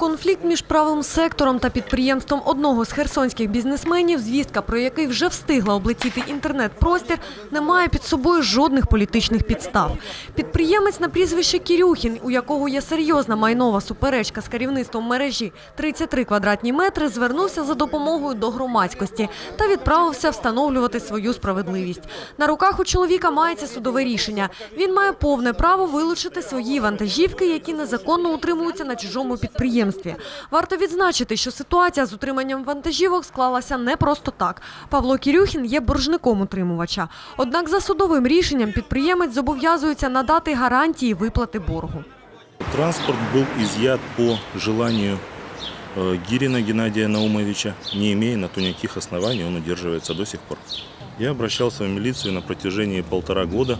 Конфлікт між правим сектором та підприємством одного з херсонських бізнесменів, звістка про який вже встигла облетіти інтернет-простір, не має під собою жодних політичних підстав. Підприємець на прізвище Кірюхін, у якого є серйозна майнова суперечка з керівництвом мережі 33 квадратні метри, звернувся за допомогою до громадськості та відправився встановлювати свою справедливість. На руках у чоловіка мається судове рішення. Він має повне право вилучити свої вантажівки, які незаконно утримуються на чужому підприємстві Варто відзначити, що ситуація з утриманням вантажівок склалася не просто так. Павло Кірюхін є боржником утримувача. Однак за судовим рішенням підприємець зобов'язується надати гарантії виплати боргу. Транспорт был изъят по желанию э, Гирина Геннадия Наумовича, не имея на то никаких оснований, он удерживается до сих пор. Я обращался в милицию на протяжении полтора года.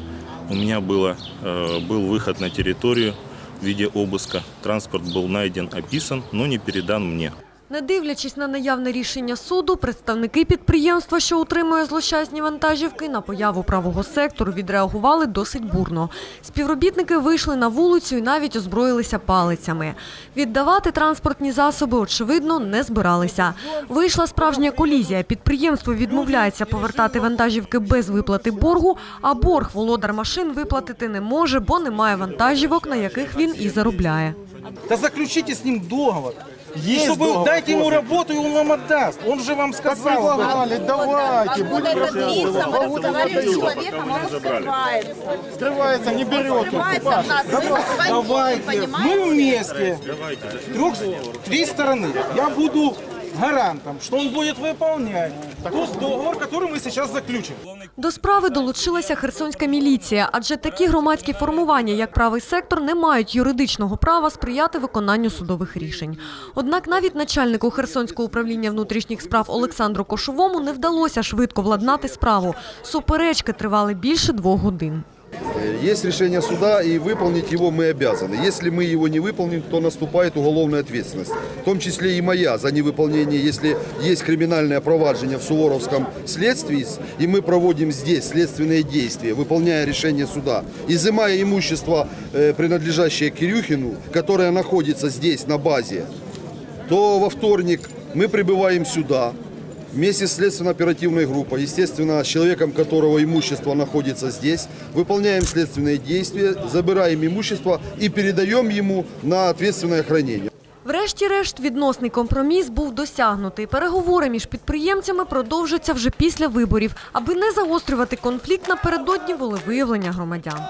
У меня было, э, был выход на территорию в виде обыска. Транспорт был найден, описан, но не передан мне. Не дивлячись на наявне рішення суду, представники підприємства, що утримує злощасні вантажівки, на появу правого сектору відреагували досить бурно. Співробітники вийшли на вулицю і навіть озброїлися палицями. Віддавати транспортні засоби, очевидно, не збиралися. Вийшла справжня колізія. Підприємство відмовляється повертати вантажівки без виплати боргу, а борг володар машин виплатити не може, бо немає вантажівок, на яких він і заробляє. Да заключите с ним договор. Есть чтобы договор, дайте ему тоже. работу, и он вам отдаст. Он же вам сказал. об этом. Предлагали, давайте, Откуда будем этот лицом, разговаривать с человеком, он скрывается. Скрывается, не берет. Скрывается от нас. Мы звонили, Давайте, понимаете? мы вместе, трех, три стороны. Я буду гарантом, что он будет выполнять тот договор, который мы сейчас заключим. До справи долучилася херсонська міліція, адже такі громадські формування, як правий сектор, не мають юридичного права сприяти виконанню судових рішень. Однак навіть начальнику Херсонського управління внутрішніх справ Олександру Кошовому не вдалося швидко владнати справу. Суперечки тривали більше двох годин. Есть решение суда, и выполнить его мы обязаны. Если мы его не выполним, то наступает уголовная ответственность. В том числе и моя за невыполнение, если есть криминальное проваджение в Суворовском следствии, и мы проводим здесь следственные действия, выполняя решение суда, изымая имущество, э, принадлежащее Кирюхину, которое находится здесь, на базе, то во вторник мы прибываем сюда вместе с следственно-оперативной группой, естественно, с человеком, которого имущество находится здесь, выполняем следственные действия, забираем имущество и передаем ему на ответственное хранение. Врешті-решт, відносний компроміс був досягнутий. Переговори між підприємцями продовжаться вже після виборів, аби не загострювати конфлікт напередодні волевиявлення громадян.